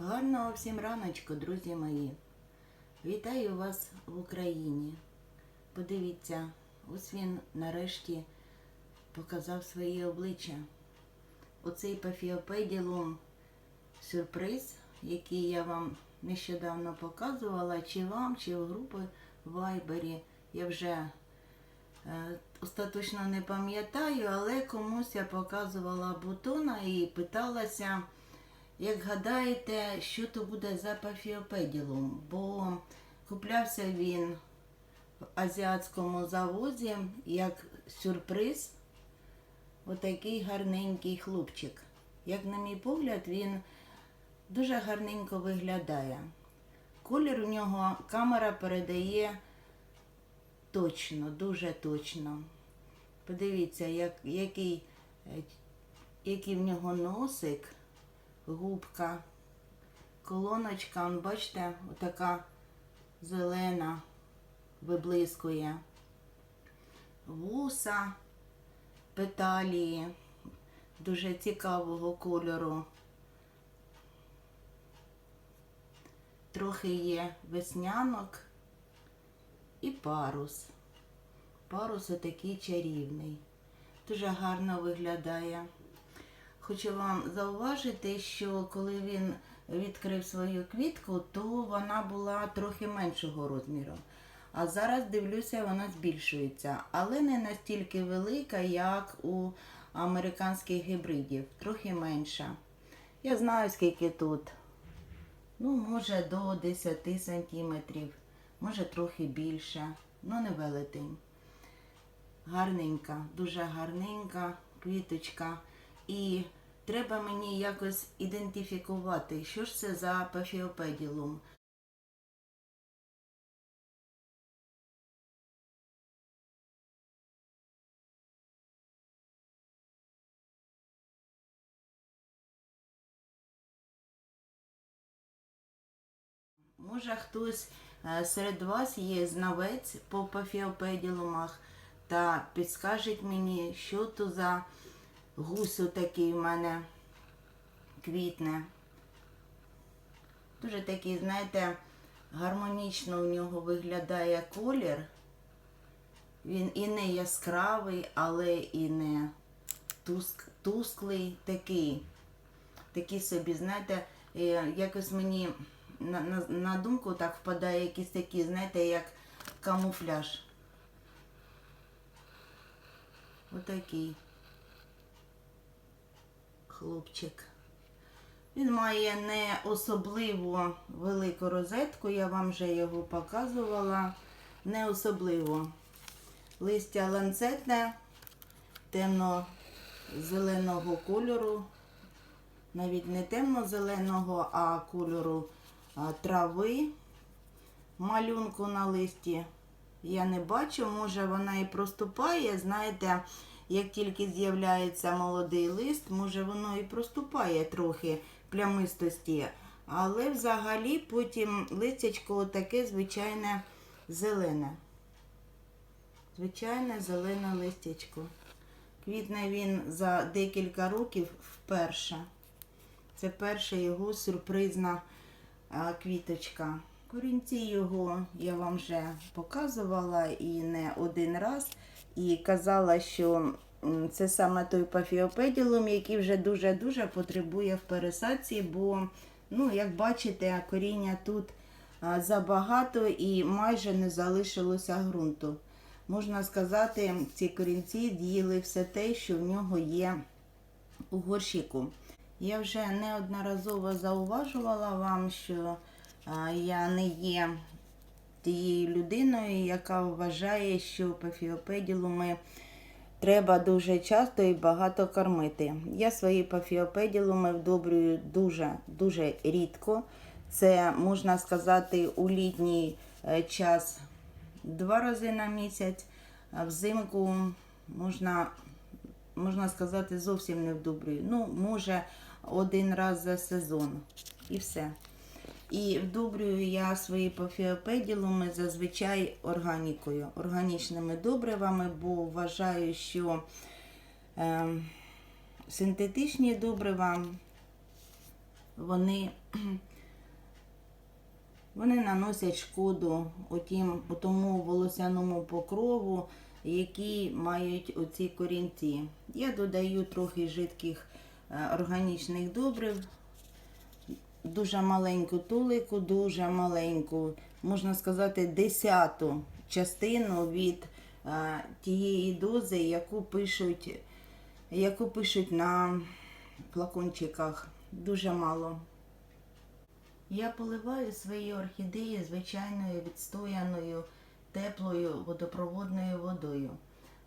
Гарного всім раночку, друзі мої. Вітаю вас в Україні. Подивіться, ось він нарешті показав своє обличчя. Оцей пафіопеділум сюрприз, який я вам нещодавно показувала, чи вам, чи в групи Вайбері. Я вже е, остаточно не пам'ятаю, але комусь я показувала бутона і питалася. Як гадаєте, що то буде за пафіопеділум? Бо куплявся він в азіатському завозі як сюрприз. Отакий гарненький хлопчик. Як на мій погляд, він дуже гарненько виглядає. Колір у нього камера передає точно, дуже точно. Подивіться, як, який, е, який в нього носик губка, колоночка, он, бачите, отака зелена виблискує. Вуса, петалії дуже цікавого кольору. Трохи є веснянок і парус. Парус отакий чарівний. Дуже гарно виглядає. Хочу вам зауважити, що коли він відкрив свою квітку, то вона була трохи меншого розміру. А зараз дивлюся, вона збільшується, але не настільки велика, як у американських гібридів, трохи менша. Я знаю, скільки тут. Ну, може, до 10 сантиметрів, може трохи більше, ну не велетень. Гарненька, дуже гарненька квіточка. І треба мені якось ідентифікувати, що ж це за пафіопеділум. Може хтось е, серед вас є знавець по пафіопеділумах та підскажіть мені, що то за гусь такий в мене квітне. Дуже такий, знаєте, гармонічно у нього виглядає колір. Він і не яскравий, але і не туск, тусклий такий. Такий собі, знаєте, е, якось мені на, на, на думку так впадає якийсь такий, знаєте, як камуфляж. Отакий хлопчик. Він має не особливо велику розетку, я вам вже його показувала. Не особливо. Листя ланцетне, темно-зеленого кольору, навіть не темно-зеленого, а кольору трави. Малюнку на листі я не бачу, може вона і проступає, знаєте, як тільки з'являється молодий лист, може воно і проступає трохи плямистості. Але взагалі потім листячко таке звичайне зелене. Звичайне зелене листячко. Квітне він за декілька років вперше. Це перша його сюрпризна квіточка. Корінці його я вам вже показувала і не один раз. І казала, що це саме той пафіопеділум, який вже дуже-дуже потребує в пересадці, бо, ну, як бачите, коріння тут забагато і майже не залишилося ґрунту. Можна сказати, ці корінці їли все те, що в нього є у горщику. Я вже неодноразово зауважувала вам, що я не є тією людиною, яка вважає, що пафіопеділуми треба дуже часто і багато кормити. Я свої пафіопеділуми вдобрюю дуже-дуже рідко. Це, можна сказати, у літній е, час два рази на місяць, а взимку можна, можна сказати, зовсім не вдобрюю. Ну, може, один раз за сезон. І все. І вдобрюю я свої пафіопеділуми зазвичай органікою, органічними добривами, бо вважаю, що е, синтетичні добрива вони, вони наносять шкоду отім, тому волосяному покрову, які мають оці корінці. Я додаю трохи жидких е, органічних добрив, дуже маленьку тулику, дуже маленьку, можна сказати, десяту частину від е, тієї дози, яку пишуть, яку пишуть на флакончиках. Дуже мало. Я поливаю свої орхідеї звичайною відстояною теплою водопроводною водою.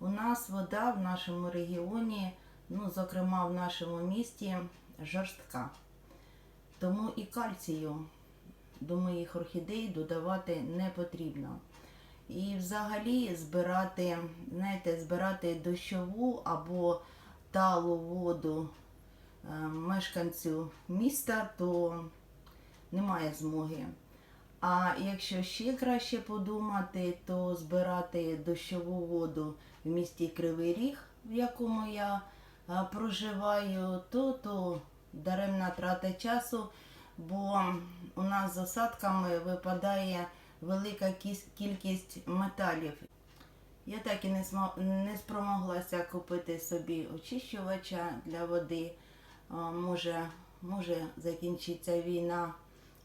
У нас вода в нашому регіоні, ну, зокрема в нашому місті, жорстка. Тому і кальцію до моїх орхідей додавати не потрібно. І взагалі збирати, знаєте, збирати дощову або талу воду е, мешканцю міста, то немає змоги. А якщо ще краще подумати, то збирати дощову воду в місті Кривий Ріг, в якому я а, проживаю, то, то даремна трата часу, бо у нас з осадками випадає велика кількість металів. Я так і не, спромоглася купити собі очищувача для води. Може, може закінчиться війна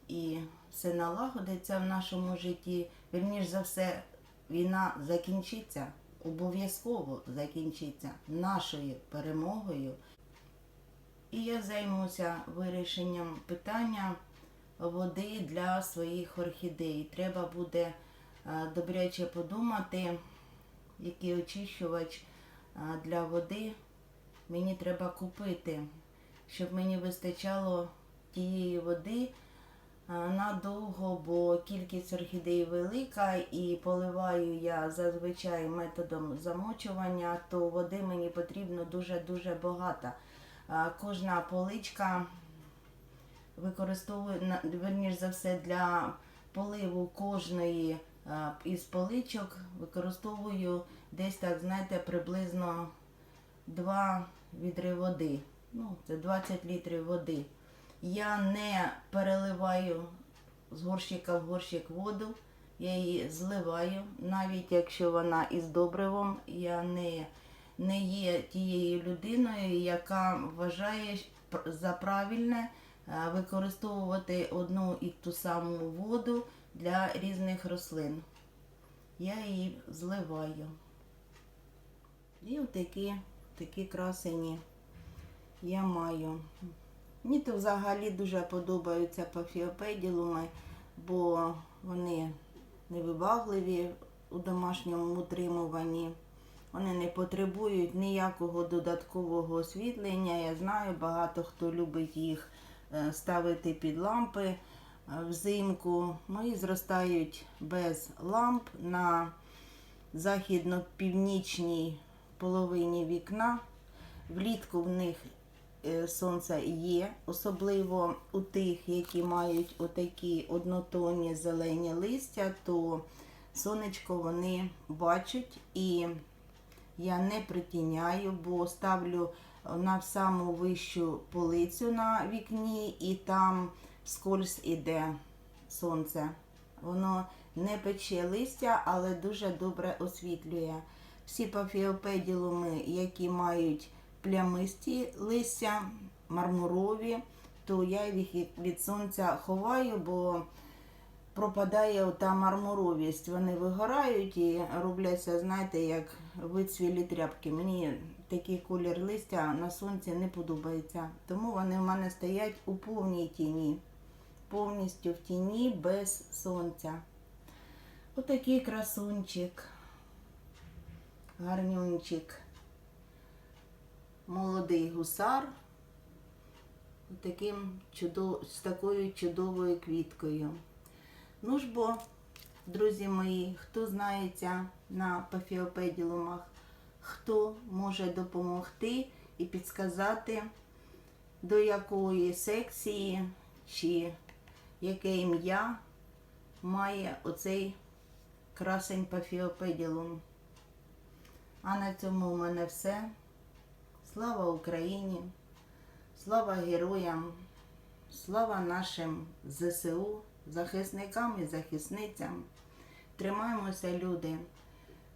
і все налагодиться в нашому житті. Вірніш за все, війна закінчиться, обов'язково закінчиться нашою перемогою. І я займуся вирішенням питання води для своїх орхідей. Треба буде е, добряче подумати, який очищувач е, для води мені треба купити, щоб мені вистачало тієї води е, надовго, бо кількість орхідей велика і поливаю я зазвичай методом замочування, то води мені потрібно дуже-дуже багато. Е, Кожна поличка використовую верніш за все для поливу кожної е, із поличок використовую десь так, знаєте, приблизно 2 відри води. Ну, це 20 літрів води. Я не переливаю з горщика в горщик воду, я її зливаю, навіть якщо вона із добривом, я не, не є тією людиною, яка вважає за правильне е, використовувати одну і ту саму воду для різних рослин. Я її зливаю. І отакі такі красені я маю. Мені то взагалі дуже подобаються пафіопеділуми, бо вони невибагливі у домашньому утримуванні. Вони не потребують ніякого додаткового освітлення. Я знаю, багато хто любить їх е, ставити під лампи е, взимку. Мої зростають без ламп на західно-північній половині вікна. Влітку в них е, сонце є, особливо у тих, які мають отакі однотонні зелені листя, то сонечко вони бачать і я не притіняю, бо ставлю на саму вищу полицю на вікні, і там скользь іде сонце. Воно не пече листя, але дуже добре освітлює. Всі пафіопеділуми, які мають плямисті листя, мармурові, то я їх від- від сонця ховаю, бо пропадає ота мармуровість. Вони вигорають і робляться, знаєте, як вицвілі тряпки. Мені такий колір листя на сонці не подобається. Тому вони в мене стоять у повній тіні. Повністю в тіні без сонця. Отакий красунчик. Гарнюнчик. Молодий гусар. Таким чудов... з такою чудовою квіткою. Ну ж бо, друзі мої, хто знається на пафіопеділумах, хто може допомогти і підсказати, до якої секції чи яке ім'я має оцей красень пафіопеділум. А на цьому у мене все. Слава Україні! Слава героям! Слава нашим ЗСУ, захисникам і захисницям. Тримаємося, люди.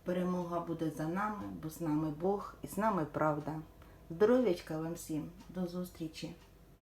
Перемога буде за нами, бо з нами Бог і з нами правда. Здоров'ячка вам всім. До зустрічі!